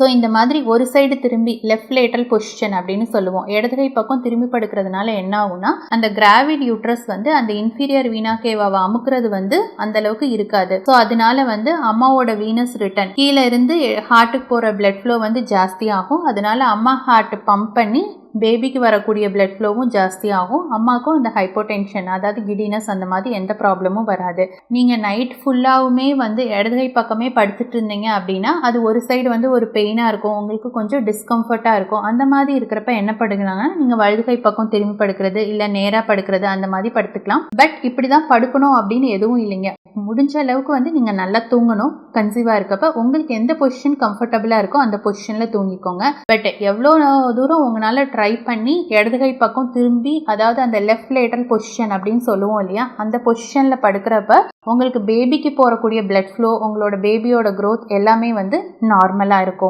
So இந்த மாதிரி ஒரு சைடு திரும்பி லெஃப்ட் லேட்டல் பொசிஷன் அப்படின்னு சொல்லுவோம். இடதுகை பக்கம் திரும்பி படுக்கிறதுனால என்ன ஆகும்னா அந்த கிராவிட் யூட்ரஸ் வந்து அந்த இன்ஃபீரியர் வீணா கேவாவை வந்து அந்த அளவுக்கு இருக்காது. ஸோ அதனால வந்து அம்மாவோட வீனஸ் ரிட்டர்ன் கீழே இருந்து ஹார்ட்டுக்கு போகிற பிளட் ஃப்ளோ வந்து ஜாஸ்தி ஆகும். அதனால அம்மா ஹார்ட் பம்ப் பண்ணி பேபிக்கு வரக்கூடிய பிளட் ஃப்ளோவும் ஜாஸ்தி ஆகும் அம்மாவுக்கும் அந்த ஹைப்போடென்ஷன் அதாவது கிடினஸ் அந்த மாதிரி எந்த ப்ராப்ளமும் வராது. நீங்கள் நைட் ஃபுல்லாகவுமே வந்து இடதுகை பக்கமே படுத்துட்டு இருந்தீங்க அப்படின்னா அது ஒரு சைடு வந்து ஒரு பெயினாக இருக்கும். உங்களுக்கு கொஞ்சம் டிஸ்கம்ஃபர்ட்டாக இருக்கும். அந்த மாதிரி இருக்கிறப்ப என்ன படுக்கலாம்னா நீங்கள் வலதுகை பக்கம் திரும்பி படுக்கிறது இல்லை நேராக படுக்கிறது அந்த மாதிரி படுத்துக்கலாம். பட் இப்படி தான் படுக்கணும் அப்படின்னு எதுவும் இல்லைங்க. முடிஞ்ச அளவுக்கு வந்து நீங்கள் நல்லா தூங்கணும் கன்சீவாக இருக்கப்ப உங்களுக்கு எந்த பொசிஷன் கம்ஃபர்டபுளாக இருக்கோ அந்த பொசிஷனில் தூங்கிக்கோங்க. பட் எவ்வளோ தூரம் உங்களால் ட்ரை பண்ணி இடது கை பக்கம் திரும்பி அதாவது அந்த லெஃப்ட் லேட்டல் பொசிஷன் அப்படின்னு சொல்லுவோம் இல்லையா அந்த பொசிஷனில் படுக்கிறப்ப உங்களுக்கு பேபிக்கு போகக்கூடிய பிளட் ஃப்ளோ உங்களோட பேபியோட க்ரோத் எல்லாமே வந்து நார்மலாக இருக்கும்.